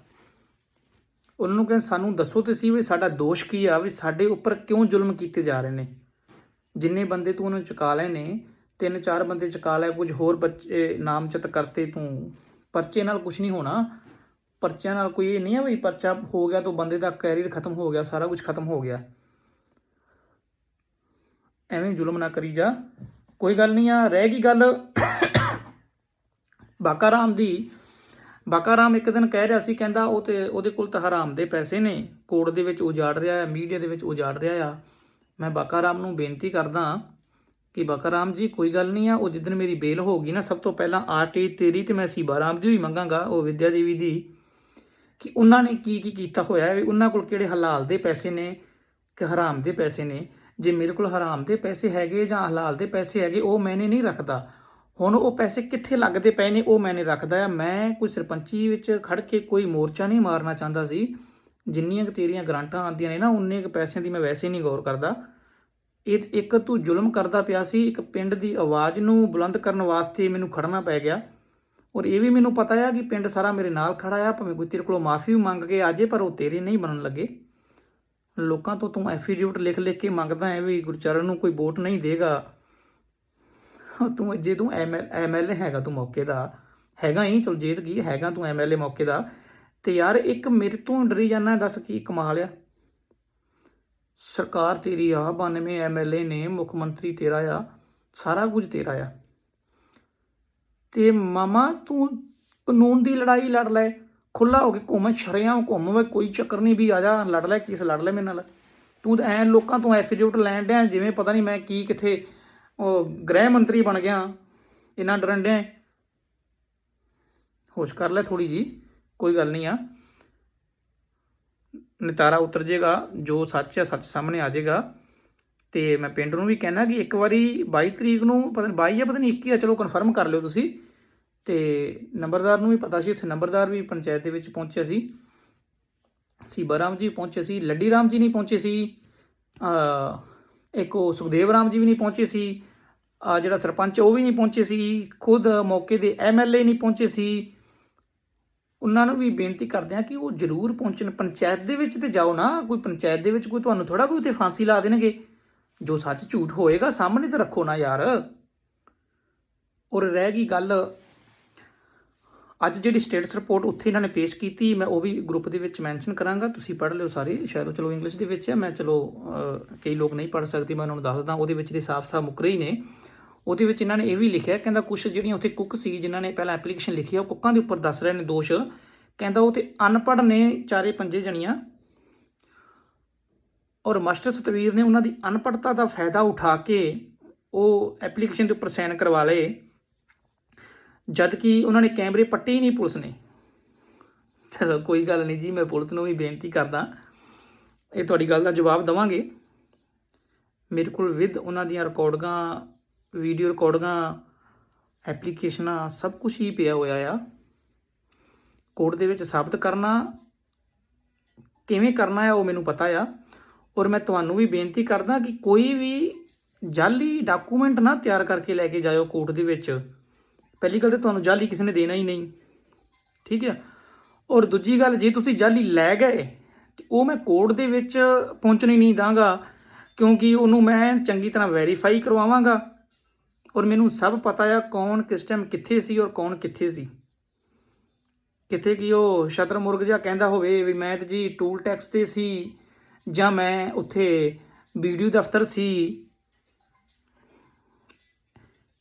ਉਹਨਾਂ ਨੂੰ ਕਹਿੰਦੇ, ਸਾਨੂੰ ਦੱਸੋ ਤੇ ਸੀ ਵੀ ਸਾਡਾ ਦੋਸ਼ ਕੀ ਆ, ਵੀ ਸਾਡੇ ਉੱਪਰ ਕਿਉਂ ਜ਼ੁਲਮ ਕੀਤੇ ਜਾ ਰਹੇ ਨੇ? ਜਿੰਨੇ ਬੰਦੇ ਤੂੰ ਉਹਨਾਂ ਚੁਕਾ ਲਏ ਨੇ, ਤਿੰਨ ਚਾਰ ਬੰਦੇ ਚੁਕਾ ਲਏ, ਕੁਝ ਹੋਰ ਬੱਚੇ ਨਾਮਜ਼ਦ ਕਰਤੇ ਤੂੰ। ਪਰਚੇ ਨਾਲ ਕੁਝ ਨਹੀਂ ਹੋਣਾ। ਪਰਚਿਆਂ ਨਾਲ ਕੋਈ ਇਹ ਨਹੀਂ ਆ ਵੀ ਪਰਚਾ ਹੋ ਗਿਆ ਤਾਂ ਬੰਦੇ ਦਾ ਕੈਰੀਅਰ ਖਤਮ ਹੋ ਗਿਆ, ਸਾਰਾ ਕੁਝ ਖਤਮ ਹੋ ਗਿਆ। ਐਵੇਂ ਜ਼ੁਲਮ ਨਾ ਕਰੀ ਜਾ। ਕੋਈ ਗੱਲ ਨਹੀਂ ਆ, ਰਹਿ ਗਈ ਗੱਲ। ਬਾਕਾ ਰਾਮ ਦੀ ਬਾਕਾ ਰਾਮ ਇੱਕ ਦਿਨ ਕਹਿ ਰਿਹਾ ਸੀ, ਕਹਿੰਦਾ ਉਹ ਤੇ ਉਹਦੇ ਕੋਲ ਤਾਂ ਹਰਾਮ ਦੇ ਪੈਸੇ ਨੇ, ਕੋਰਟ ਦੇ ਵਿੱਚ ਉਜਾੜ ਰਿਹਾ ਹੈ ਮੀਡੀਆ ਦੇ ਵਿੱਚ ਉਜਾੜ ਰਿਹਾ ਆ। ਮੈਂ ਬਾਕਾ ਰਾਮ ਨੂੰ ਬੇਨਤੀ ਕਰਦਾ ਕਿ ਬਾਕਾ ਰਾਮ ਜੀ, ਕੋਈ ਗੱਲ ਨਹੀਂ ਆ, ਉਹ ਜਿੱਦਣ ਮੇਰੀ ਬੇਲ ਹੋਗੀ ਨਾ, ਸਭ ਤੋਂ ਪਹਿਲਾਂ ਆਰਟੀ ਤੇਰੀ ਤੇ ਮੈਂ ਸੀਬਾ ਰਾਮ ਜੀ ਵੀ ਮੰਗਾਂਗਾ, ਉਹ ਵਿਦਿਆ ਦੇਵੀ ਦੀ, ਕਿ ਉਹਨਾਂ ਨੇ ਕੀ ਕੀ ਕੀਤਾ ਹੋਇਆ ਹੈ ਵੀ ਉਹਨਾਂ ਕੋਲ ਕਿਹੜੇ ਹਲਾਲ ਦੇ ਪੈਸੇ ਨੇ, ਕਿ ਹਰਾਮ ਦੇ ਪੈਸੇ ਨੇ। ਜੇ ਮੇਰੇ ਕੋਲ ਹਰਾਮ ਦੇ ਪੈਸੇ ਹੈਗੇ ਜਾਂ ਹਲਾਲ ਦੇ ਪੈਸੇ ਹੈਗੇ, ਉਹ ਮੈਨੇ ਨਹੀਂ ਰੱਖਦਾ। ਹੁਣ ਉਹ ਪੈਸੇ ਕਿੱਥੇ ਲੱਗਦੇ ਪਏ ਨੇ, ਉਹ ਮੈਨੇ ਰੱਖਦਾ। ਆ ਮੈਂ ਕੋਈ ਸਰਪੰਚੀ ਵਿੱਚ ਖੜ ਕੇ ਕੋਈ ਮੋਰਚਾ ਨਹੀਂ ਮਾਰਨਾ ਚਾਹੁੰਦਾ ਸੀ। ਜਿੰਨੀਆਂ ਕੁ ਤੇਰੀਆਂ ਗਰਾਂਟਾਂ ਆਉਂਦੀਆਂ ਨੇ ਨਾ, ਉਨੇ ਕੁ ਪੈਸਿਆਂ ਦੀ ਮੈਂ ਵੈਸੇ ਨਹੀਂ ਗੌਰ ਕਰਦਾ। ਇਹ ਇੱਕ ਤੂੰ ਜ਼ੁਲਮ ਕਰਦਾ ਪਿਆ ਸੀ, ਇੱਕ ਪਿੰਡ ਦੀ ਆਵਾਜ਼ ਨੂੰ ਬੁਲੰਦ ਕਰਨ ਵਾਸਤੇ ਮੈਨੂੰ ਖੜਨਾ ਪੈ ਗਿਆ। ਔਰ ਇਹ ਵੀ ਮੈਨੂੰ ਪਤਾ ਆ ਕਿ ਪਿੰਡ ਸਾਰਾ ਮੇਰੇ ਨਾਲ ਖੜਾ ਆ, ਭਾਵੇਂ ਕੋਈ ਤੇਰੇ ਕੋਲੋਂ ਮਾਫੀ ਵੀ ਮੰਗ ਕੇ ਆਜੇ ਪਰ ਉਹ ਤੇਰੇ ਨਹੀਂ ਬਣਨ ਲੱਗੇ। ਲੋਕਾਂ ਤੋਂ ਤੂੰ ਐਫੀਡੇਵਿਟ ਲਿਖ ਲਿਖ ਕੇ ਮੰਗਦਾ ਹੈ ਵੀ ਗੁਰਚਰਨ ਨੂੰ ਕੋਈ ਵੋਟ ਨਹੀਂ ਦੇਗਾ। ਤੂੰ ਜੇ ਤੂੰ ਐਮਐਲਏ ਹੈਗਾ ਤੂੰ ਮੌਕੇ ਦਾ, ਹੈਗਾ ਹੀ, ਚਲ ਜੇਤ ਕੀ ਹੈਗਾ ਤੂੰ ਐਮਐਲਏ ਮੌਕੇ ਦਾ, ਤੇ ਯਾਰ ਇੱਕ ਮੇਰੇ ਤੋਂ ਡਰੀ ਜਾਣਾ ਦੱਸ ਕੀ ਕਮਾਲ ਆ। ਸਰਕਾਰ ਤੇਰੀ ਆ 92 ਐਮਐਲਏ ਨੇ, ਮੁੱਖ ਮੰਤਰੀ ਤੇਰਾ ਆ, ਸਾਰਾ ਕੁਝ ਤੇਰਾ ਆ। ਤੇ ਮਾਮਾ, ਤੂੰ ਕਾਨੂੰਨ ਦੀ ਲੜਾਈ ਲੜ ਲੈ ਖੁੱਲਾ ਹੋ ਕੇ ਘੁੰਮ ਸ਼ਰਿਆਂ ਘੁੰਮ ਵੇ ਕੋਈ ਚੱਕਰ ਨਹੀਂ ਵੀ ਆ ਜਾ, ਲੜ ਲੈ, ਕਿਸ ਲੜ ਲੈ ਮੇਰੇ ਨਾਲ। ਤੂੰ ਤਾਂ ਐ, ਲੋਕਾਂ ਤੋਂ ਐਫੀਡੇਵਿਟ ਲੈਣ ਡਿਆ, ਜਿਵੇਂ ਪਤਾ ਨਹੀਂ ਮੈਂ ਕੀ, ਕਿੱਥੇ ਉਹ ਗ੍ਰਹਿ ਮੰਤਰੀ ਬਣ ਗਿਆ, ਇੰਨਾ ਡਰਨ ਹੋਸ਼ ਕਰ ਲੈ ਥੋੜੀ ਜੀ ਕੋਈ ਗੱਲ ਨਹੀਂ ਆ। ਨਿਤਾਰਾ ਉਤਰ ਜਾਏਗਾ ਜੋ ਸੱਚ ਹੈ ਸੱਚ ਸਾਹਮਣੇ ਆ ਜਾਏਗਾ ਤੇ ਮੈਂ ਪਿੰਡ ਨੂੰ ਵੀ ਕਹਿਣਾ ਕਿ ਇੱਕ ਵਾਰੀ 22 ਤਰੀਕ ਨੂੰ, ਪਤਾ ਨਹੀਂ 22 ਆ, ਪਤਾ ਨਹੀਂ 21 ਆ, ਚਲੋ ਕਨਫਰਮ ਕਰ ਲਿਓ ਤੁਸੀਂ। ਤੇ ਨੰਬਰਦਾਰ ਨੂੰ ਵੀ ਪਤਾ ਸੀ, ਉੱਥੇ ਨੰਬਰਦਾਰ ਵੀ ਪੰਚਾਇਤ ਦੇ ਵਿੱਚ ਪਹੁੰਚਿਆ ਸੀ। ਸੀਬਾ ਰਾਮ ਜੀ ਪਹੁੰਚੇ ਸੀ, ਲੱਡੀ ਰਾਮ ਜੀ ਨਹੀਂ ਪਹੁੰਚੇ ਸੀ। ਅ ਇੱਕ ਉਹ ਸੁਖਦੇਵ ਰਾਮ ਜੀ ਵੀ ਨਹੀਂ ਪਹੁੰਚੇ ਸੀ, ਆ ਜਿਹੜਾ ਸਰਪੰਚ ਉਹ ਵੀ ਨਹੀਂ ਪਹੁੰਚੇ ਸੀ, ਖੁਦ ਮੌਕੇ ਦੇ ਐਮਐਲਏ ਨਹੀਂ ਪਹੁੰਚੇ ਸੀ। ਉਹਨਾਂ ਨੂੰ ਵੀ ਬੇਨਤੀ ਕਰਦੇ ਆ ਕਿ ਉਹ ਜ਼ਰੂਰ ਪਹੁੰਚਣ, ਪੰਚਾਇਤ ਦੇ ਵਿੱਚ ਤੇ ਜਾਓ ਨਾ, ਕੋਈ ਪੰਚਾਇਤ ਦੇ ਵਿੱਚ ਕੋਈ ਤੁਹਾਨੂੰ ਥੋੜਾ ਕੋਈ ਉੱਥੇ ਫਾਂਸੀ ਲਾ ਦੇਣਗੇ। ਜੋ ਸੱਚ ਝੂਠ ਹੋਏਗਾ, ਸਾਹਮਣੇ ਤੇ ਰੱਖੋ ਨਾ ਯਾਰ। ਔਰ ਰਹਿ ਗਈ ਗੱਲ ਅੱਜ ਜਿਹੜੀ ਸਟੇਟਸ ਰਿਪੋਰਟ ਉੱਥੇ ਇਹਨਾਂ ਨੇ ਪੇਸ਼ ਕੀਤੀ, ਮੈਂ ਉਹ ਵੀ ਗਰੁੱਪ ਦੇ ਵਿੱਚ ਮੈਂਸ਼ਨ ਕਰਾਂਗਾ। ਤੁਸੀਂ ਪੜ੍ਹ ਲਿਓ ਸਾਰੇ, ਸ਼ਾਇਦ ਉਹ ਚਲੋ ਇੰਗਲਿਸ਼ ਦੇ ਵਿੱਚ ਹੈ ਮੈਂ ਚਲੋ ਕਈ ਲੋਕ ਨਹੀਂ ਪੜ੍ਹ ਸਕਦੇ, ਮੈਂ ਉਹਨਾਂ ਨੂੰ ਦੱਸਦਾ। ਉਹਦੇ ਵਿੱਚ ਦੇ ਸਾਫ਼-ਸਾਫ਼ ਮੁਕਰੇ ਹੀ ਨੇ। ਉਹਦੇ ਵਿੱਚ ਇਹਨਾਂ ਨੇ ਇਹ ਵੀ ਲਿਖਿਆ, ਕਹਿੰਦਾ ਕੁਝ ਜਿਹੜੀਆਂ ਉੱਥੇ ਕੁੱਕ ਸੀ, ਜਿਨ੍ਹਾਂ ਨੇ ਪਹਿਲਾਂ ਐਪਲੀਕੇਸ਼ਨ ਲਿਖੀ ਆ, ਉਹ ਕੁੱਕਾਂ ਦੇ ਉੱਪਰ ਦੱਸ ਰਹੇ ਨੇ ਦੋਸ਼। ਕਹਿੰਦਾ ਉਹ ਤੇ ਅਨਪੜ੍ਹ ਨੇ, ਚਾਰੇ ਪੰਜੇ ਜਣੀਆਂ। ਔਰ ਮਾਸਟਰ ਸਤਵੀਰ ਨੇ ਉਹਨਾਂ ਦੀ ਅਨਪੜ੍ਹਤਾ ਦਾ ਫਾਇਦਾ ਉਠਾ ਕੇ ਉਹ ਐਪਲੀਕੇਸ਼ਨ ਦੇ ਉੱਪਰ ਸਾਈਨ ਕਰਵਾ ਲਏ। ਜਦ ਕਿ ਉਹਨਾਂ ਨੇ ਕੈਮਰੇ ਪੱਟੇ ਹੀ ਨਹੀਂ ਪੁਲਿਸ ਨੇ। ਚਲੋ ਕੋਈ ਗੱਲ ਨਹੀਂ ਜੀ, ਮੈਂ ਪੁਲਿਸ ਨੂੰ ਵੀ ਬੇਨਤੀ ਕਰਦਾ। ਇਹ ਤੁਹਾਡੀ ਗੱਲ ਦਾ ਜਵਾਬ ਦਵਾਂਗੇ। ਮੇਰੇ ਕੋਲ ਵਿਦ ਉਹਨਾਂ ਦੀਆਂ ਰਿਕਾਰਡਿੰਗਾਂ, ਵੀਡੀਓ ਰਿਕਾਰਡਿੰਗਾਂ, ਐਪਲੀਕੇਸ਼ਨਾਂ, ਸਭ ਕੁਝ ਹੀ ਪਿਆ ਹੋਇਆ ਆ। ਕੋਰਟ ਦੇ ਵਿੱਚ ਸਾਬਤ ਕਰਨਾ, ਕਿਵੇਂ ਕਰਨਾ ਹੈ ਉਹ ਮੈਨੂੰ ਪਤਾ ਆ। ਔਰ ਮੈਂ ਤੁਹਾਨੂੰ ਵੀ ਬੇਨਤੀ ਕਰਦਾ ਕਿ ਕੋਈ ਵੀ ਜਾਲੀ ਡਾਕੂਮੈਂਟ ਨਾ ਤਿਆਰ ਕਰਕੇ ਲੈ ਕੇ ਜਾਇਓ ਕੋਰਟ ਦੇ ਵਿੱਚ। ਪਹਿਲੀ ਗੱਲ ਤੇ ਤੁਹਾਨੂੰ ਜਾਲੀ ਕਿਸੇ ਨੇ ਦੇਣਾ ਹੀ ਨਹੀਂ। ਠੀਕ ਹੈ? ਔਰ ਦੂਜੀ ਗੱਲ, ਜੇ ਤੁਸੀਂ ਜਾਲੀ ਲੈ ਗਏ, ਤੇ ਉਹ ਮੈਂ ਕੋਰਟ ਦੇ ਵਿੱਚ ਪਹੁੰਚਣੀ ਨਹੀਂ ਦਾਂਗਾ, ਕਿਉਂਕਿ ਉਹਨੂੰ ਮੈਂ ਚੰਗੀ ਤਰ੍ਹਾਂ ਵੈਰੀਫਾਈ ਕਰਵਾਵਾਂਗਾ। ਔਰ ਮੈਨੂੰ ਸਭ ਪਤਾ ਆ ਕੌਣ ਕਿਸ ਟਾਈਮ ਕਿੱਥੇ ਸੀ ਔਰ ਕੌਣ ਕਿੱਥੇ ਸੀ। ਕਿਤੇ ਕਿ ਉਹ ਸ਼ਤਰਮੁਰਗ ਜਿਹਾ ਕਹਿੰਦਾ ਹੋਵੇ ਵੀ ਮੈਂ ਤੇ ਜੀ ਟੂਲ ਟੈਕਸ ਤੇ ਸੀ ਜਾਂ ਮੈਂ ਉੱਥੇ ਵੀਡੀਓ ਦਫ਼ਤਰ ਸੀ।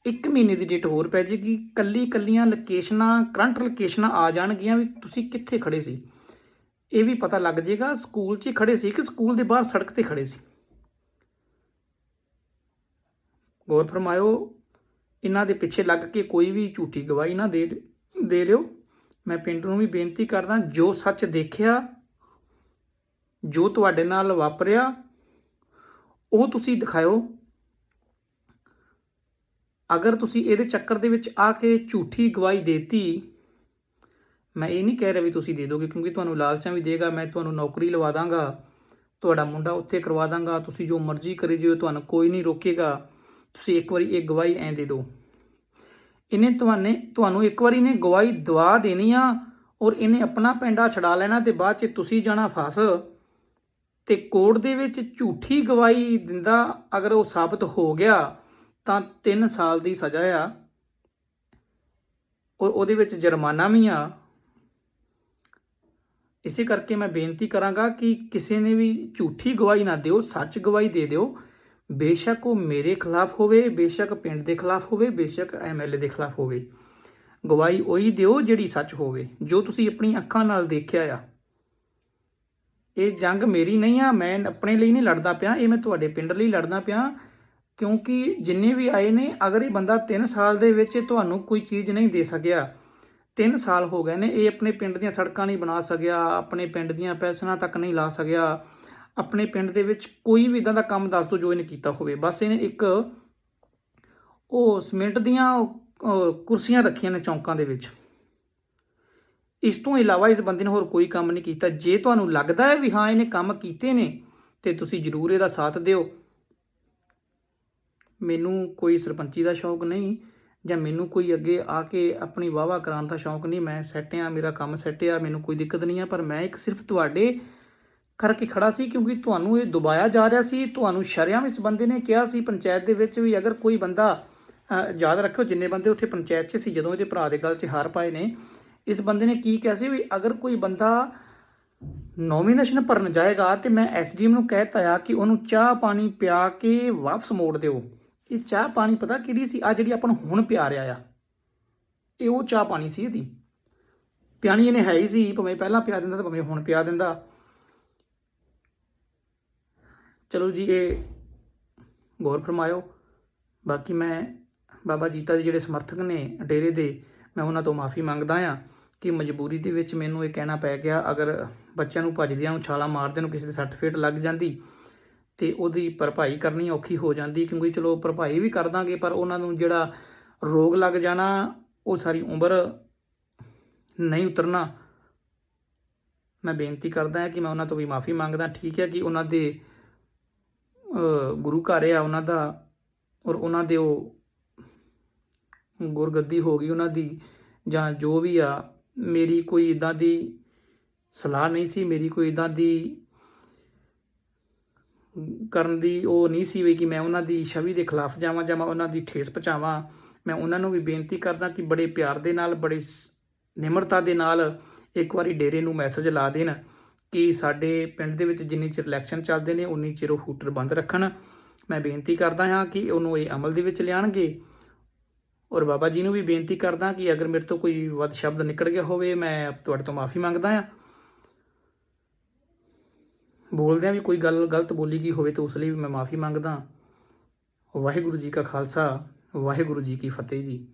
ਇੱਕ ਮਹੀਨੇ ਦੀ ਡੇਟ ਹੋਰ ਪੈ ਜੇਗੀ ਕੱਲੀ ਕੱਲੀਆਂ ਲੋਕੇਸ਼ਨਾਂ ਕਰੰਟ ਲੋਕੇਸ਼ਨਾਂ ਆ ਜਾਣਗੀਆਂ ਵੀ ਤੁਸੀਂ ਕਿੱਥੇ ਖੜੇ ਸੀ। ਇਹ ਵੀ ਪਤਾ ਲੱਗ ਜਾਏਗਾ ਸਕੂਲ 'ਚ ਹੀ ਖੜੇ ਸੀ ਕਿ ਸਕੂਲ ਦੇ ਬਾਹਰ ਸੜਕ ਤੇ ਖੜੇ ਸੀ। ਗੌਰ ਫਰਮਾਇਓ, ਇਹਨਾਂ ਦੇ ਪਿੱਛੇ ਲੱਗ ਕੇ ਕੋਈ ਵੀ ਝੂਠੀ ਗਵਾਹੀ ਨਾ ਦੇ ਦੇ ਲਿਓ ਮੈਂ ਪਿੰਡ ਨੂੰ ਵੀ ਬੇਨਤੀ ਕਰਦਾ, ਜੋ ਸੱਚ ਦੇਖਿਆ, ਜੋ ਤੁਹਾਡੇ ਨਾਲ ਵਾਪਰਿਆ, ਉਹ ਤੁਸੀਂ ਦਿਖਾਇਓ। ਅਗਰ ਤੁਸੀਂ ਇਹਦੇ ਚੱਕਰ ਦੇ ਵਿੱਚ ਆ ਕੇ ਝੂਠੀ ਗਵਾਹੀ ਦੇਤੀ, ਮੈਂ ਇਹ ਨਹੀਂ ਕਹਿ ਰਿਹਾ ਵੀ ਤੁਸੀਂ ਦੇ ਦੋਗੇ, ਕਿਉਂਕਿ ਤੁਹਾਨੂੰ ਲਾਲਚਾਂ ਵੀ ਦੇਗਾ, ਮੈਂ ਤੁਹਾਨੂੰ ਨੌਕਰੀ ਲਵਾ ਦਾਂਗਾ, ਤੁਹਾਡਾ ਮੁੰਡਾ ਉੱਥੇ ਕਰਵਾ ਦਾਂਗਾ, ਤੁਸੀਂ ਜੋ ਮਰਜ਼ੀ ਕਰੀ ਜਿਓ ਤੁਹਾਨੂੰ ਕੋਈ ਨਹੀਂ ਰੋਕੇਗਾ, ਤੁਸੀਂ ਇੱਕ ਵਾਰੀ ਇਹ ਗਵਾਹੀ ਐਂ ਦੇ ਦਿਓ। ਇਹਨੇ ਤੁਹਾਨੇ, ਤੁਹਾਨੂੰ ਇੱਕ ਵਾਰੀ ਨੇ ਗਵਾਹੀ ਦਵਾ ਦੇਣੀ ਆ ਔਰ ਇਹਨੇ ਆਪਣਾ ਪੈਂਡਾ ਛਡਾ ਲੈਣਾ ਤੇ ਬਾਅਦ ਚ ਤੁਸੀਂ ਜਾਣਾ ਫਸ ਤੇ ਕੋਰਟ ਦੇ ਵਿੱਚ ਝੂਠੀ ਗਵਾਹੀ ਦਿੰਦਾ ਅਗਰ ਉਹ ਸਾਬਤ ਹੋ ਗਿਆ ਤਾਂ 3 ਸਾਲ ਦੀ ਸਜ਼ਾ ਆ। ਔਰ ਉਹਦੇ ਵਿੱਚ ਜੁਰਮਾਨਾ ਵੀ ਆ। ਇਸੇ ਕਰਕੇ ਮੈਂ ਬੇਨਤੀ ਕਰਾਂਗਾ ਕਿ ਕਿਸੇ ਨੇ ਵੀ ਝੂਠੀ ਗਵਾਹੀ ਨਾ ਦਿਓ, ਸੱਚ ਗਵਾਹੀ ਦੇ ਦਿਓ। ਬੇਸ਼ੱਕ ਉਹ ਮੇਰੇ ਖਿਲਾਫ ਹੋਵੇ, ਬੇਸ਼ੱਕ ਪਿੰਡ ਦੇ ਖਿਲਾਫ ਹੋਵੇ, ਬੇਸ਼ੱਕ ਐਮਐਲਏ ਦੇ ਖਿਲਾਫ ਹੋਵੇ। ਗਵਾਹੀ ਉਹੀ ਦਿਓ ਜਿਹੜੀ ਸੱਚ ਹੋਵੇ, ਜੋ ਤੁਸੀਂ ਆਪਣੀ ਅੱਖਾਂ ਨਾਲ ਦੇਖਿਆ ਆ। ਇਹ ਜੰਗ ਮੇਰੀ ਨਹੀਂ ਆ, ਮੈਂ ਆਪਣੇ ਲਈ ਨਹੀਂ ਲੜਦਾ ਪਿਆ, ਇਹ ਮੈਂ ਤੁਹਾਡੇ ਪਿੰਡ ਲਈ ਲੜਦਾ ਪਿਆ। ਕਿਉਂਕਿ ਜਿੰਨੇ ਵੀ ਆਏ ਨੇ, ਅਗਰ ਇਹ ਬੰਦਾ 3 ਸਾਲ ਦੇ ਵਿੱਚ ਤੁਹਾਨੂੰ ਕੋਈ ਚੀਜ਼ ਨਹੀਂ ਦੇ ਸਕਿਆ 3 ਸਾਲ ਹੋ ਗਏ ਨੇ, ਇਹ ਆਪਣੇ ਪਿੰਡ ਦੀਆਂ ਸੜਕਾਂ ਨਹੀਂ ਬਣਾ ਸਕਿਆ, ਆਪਣੇ ਪਿੰਡ ਦੀਆਂ ਪੈਨਸ਼ਨਾਂ ਤੱਕ ਨਹੀਂ ਲਾ ਸਕਿਆ, ਆਪਣੇ ਪਿੰਡ ਦੇ ਵਿੱਚ ਕੋਈ ਵੀ ਇਦਾਂ ਦਾ ਕੰਮ ਦੱਸ ਦਿਓ ਜੋ ਇਹਨੇ ਕੀਤਾ ਹੋਵੇ। ਬਸ ਇਹਨੇ ਇੱਕ ਉਹ ਸਿਮੈਂਟ ਦੀਆਂ ਕੁਰਸੀਆਂ ਰੱਖੀਆਂ ਨੇ ਚੌਂਕਾਂ ਦੇ ਵਿੱਚ। ਇਸ ਤੋਂ ਇਲਾਵਾ ਇਸ ਬੰਦੇ ਨੇ ਹੋਰ ਕੋਈ ਕੰਮ ਨਹੀਂ ਕੀਤਾ। ਜੇ ਤੁਹਾਨੂੰ ਲੱਗਦਾ ਹੈ ਵੀ ਹਾਂ, ਇਹਨੇ ਕੰਮ ਕੀਤੇ ਨੇ, ਤੇ ਤੁਸੀਂ ਜ਼ਰੂਰ ਇਹਦਾ ਸਾਥ ਦਿਓ। ਮੈਨੂੰ ਕੋਈ ਸਰਪੰਚੀ ਦਾ ਸ਼ੌਂਕ ਨਹੀਂ ਜਾਂ ਮੈਨੂੰ ਕੋਈ ਅੱਗੇ ਆ ਕੇ ਆਪਣੀ ਵਾਵਾ ਕਰਾਉਣ ਦਾ ਸ਼ੌਂਕ ਨਹੀਂ, ਮੈਂ ਸੈੱਟ ਆ, ਮੇਰਾ ਕੰਮ ਸੈੱਟ ਆ, ਮੈਨੂੰ ਕੋਈ ਦਿੱਕਤ ਨਹੀਂ ਆ, ਪਰ ਮੈਂ ਇੱਕ ਸਿਰਫ ਤੁਹਾਡੇ ਕਰਕੇ ਖੜਾ ਸੀ ਕਿਉਂਕਿ ਤੁਹਾਨੂੰ ਇਹ ਦਬਾਇਆ ਜਾ ਰਿਹਾ ਸੀ, ਤੁਹਾਨੂੰ ਸ਼ਰਿਆਮ ਇਸ ਬੰਦੇ ਨੇ ਕਿਹਾ ਸੀ, ਪੰਚਾਇਤ ਦੇ ਵਿੱਚ ਵੀ ਅਗਰ ਕੋਈ ਬੰਦਾ ਯਾਦ ਰੱਖਿਓ ਜਿੰਨੇ ਬੰਦੇ ਉੱਥੇ ਪੰਚਾਇਤ 'ਚ ਸੀ, ਜਦੋਂ ਇਹਦੇ ਭਰਾ ਦੇ ਗੱਲ 'ਚ ਹਾਰ ਪਾਏ ਨੇ, ਇਸ ਬੰਦੇ ਨੇ ਕੀ ਕਿਹਾ ਸੀ ਵੀ ਅਗਰ ਕੋਈ ਬੰਦਾ ਨੋਮੀਨੇਸ਼ਨ ਭਰਨ ਜਾਏਗਾ ਤੇ ਮੈਂ ਐਸਡੀਐਮ ਨੂੰ ਕਹਿਤਾ ਆ ਕਿ ਉਹਨੂੰ ਚਾਹ ਪਾਣੀ ਪਿਆ ਕੇ ਵਾਪਸ ਮੋੜ ਦਿਓ। ਇਹ ਚਾਹ ਪਾਣੀ ਪਤਾ ਕਿਹੜੀ ਸੀ? ਆ ਜਿਹੜੀ ਆਪਾਂ ਨੂੰ ਹੁਣ ਪਿਆ ਰਿਹਾ ਆ। ਇਹ ਉਹ ਚਾਹ ਪਾਣੀ ਸੀ ਇਹਦੀ। ਪਿਆਣੀ ਇਹਨੇ ਹੈ ਹੀ ਸੀ, ਭਾਵੇਂ ਪਹਿਲਾਂ ਪਿਆ ਦਿੰਦਾ ਤੇ ਭਾਵੇਂ ਹੁਣ ਪਿਆ ਦਿੰਦਾ। ਚਲੋ ਜੀ, ਇਹ ਗੌਰ ਫਰਮਾਇਓ। ਬਾਕੀ ਮੈਂ, ਬਾਬਾ ਜੀਤਾ ਦੇ ਜਿਹੜੇ ਸਮਰਥਕ ਨੇ ਡੇਰੇ ਦੇ, ਮੈਂ ਉਹਨਾਂ ਤੋਂ ਮਾਫੀ ਮੰਗਦਾ ਆ ਕਿ ਮਜਬੂਰੀ ਦੇ ਵਿੱਚ ਮੈਨੂੰ ਇਹ ਕਹਿਣਾ ਪੈ ਗਿਆ, ਅਗਰ ਬੱਚਿਆਂ ਨੂੰ ਭੱਜਦਿਆਂ ਨੂੰ ਛਾਲਾ ਮਾਰਦੇ ਨੂੰ ਕਿਸੇ ਦੇ ਸਰਟੀਫਿਕੇਟ ਲੱਗ ਜਾਂਦੀ ਤੇ ਉਹਦੀ ਭਰਪਾਈ ਕਰਨੀ ਔਖੀ ਹੋ ਜਾਂਦੀ ਕਿਉਂਕਿ ਚਲੋ ਭਰਪਾਈ ਵੀ ਕਰ ਦਾਂਗੇ, ਪਰ ਉਹਨਾਂ ਨੂੰ ਜਿਹੜਾ ਰੋਗ ਲੱਗ ਜਾਣਾ, ਉਹ ਸਾਰੀ ਉਮਰ ਨਹੀਂ ਉਤਰਨਾ। ਮੈਂ ਬੇਨਤੀ ਕਰਦਾ ਹਾਂ ਕਿ ਮੈਂ ਉਹਨਾਂ ਤੋਂ ਵੀ ਮਾਫੀ ਮੰਗਦਾ, ਠੀਕ ਹੈ ਕਿ ਉਹਨਾਂ ਦੇ ਗੁਰੂ ਘਰ ਆ ਉਹਨਾਂ ਦਾ ਔਰ ਉਹਨਾਂ ਦੇ ਉਹ ਗੁਰਗੱਦੀ ਹੋ ਗਈ ਉਹਨਾਂ ਦੀ ਜਾਂ ਜੋ ਵੀ ਆ, ਮੇਰੀ ਕੋਈ ਇਦਾਂ ਦੀ ਸਲਾਹ ਨਹੀਂ ਸੀ, ਮੇਰੀ ਕੋਈ ਇਦਾਂ ਦੀ ਕਰਨ ਦੀ ਉਹ ਨਹੀਂ ਸੀ ਵੀ ਕਿ ਮੈਂ ਉਹਨਾਂ ਦੀ ਛਵੀ ਦੇ ਖਿਲਾਫ ਜਾਵਾਂ ਜਾਂ ਮੈਂ ਉਹਨਾਂ ਦੀ ਠੇਸ ਪਹੁੰਚਾਵਾਂ। ਮੈਂ ਉਹਨਾਂ ਨੂੰ ਵੀ ਬੇਨਤੀ ਕਰਦਾ ਕਿ ਬੜੇ ਪਿਆਰ ਦੇ ਨਾਲ, ਬੜੇ ਨਿਮਰਤਾ ਦੇ ਨਾਲ ਇੱਕ ਵਾਰੀ ਡੇਰੇ ਨੂੰ ਮੈਸੇਜ ਲਾ ਦੇਣ ਕਿ ਸਾਡੇ ਪਿੰਡ ਦੇ ਵਿੱਚ ਜਿੰਨੀ ਚਿਰ ਇਲੈਕਸ਼ਨ ਚੱਲਦੇ ਨੇ, ਉਨੀ ਚਿਰ ਉਹ ਹੂਟਰ ਬੰਦ ਰੱਖਣ। ਮੈਂ ਬੇਨਤੀ ਕਰਦਾ ਹਾਂ ਕਿ ਉਹਨੂੰ ਇਹ ਅਮਲ ਦੇ ਵਿੱਚ ਲਿਆਣਗੇ ਔਰ ਬਾਬਾ ਜੀ ਨੂੰ ਵੀ ਬੇਨਤੀ ਕਰਦਾ ਕਿ ਅਗਰ ਮੇਰੇ ਤੋਂ ਕੋਈ ਵੱਧ ਸ਼ਬਦ ਨਿਕਲ ਗਿਆ ਹੋਵੇ, ਮੈਂ ਤੁਹਾਡੇ ਤੋਂ ਮਾਫੀ ਮੰਗਦਾ ਹਾਂ। ਬੋਲਦਿਆਂ ਵੀ ਕੋਈ ਗੱਲ ਗਲਤ ਬੋਲੀ ਗਈ ਹੋਵੇ ਤਾਂ ਉਸ ਲਈ ਵੀ ਮੈਂ ਮਾਫੀ ਮੰਗਦਾ। ਵਾਹਿਗੁਰੂ ਜੀ ਕਾ ਖਾਲਸਾ, ਵਾਹਿਗੁਰੂ ਜੀ ਕੀ ਫਤਿਹ ਜੀ।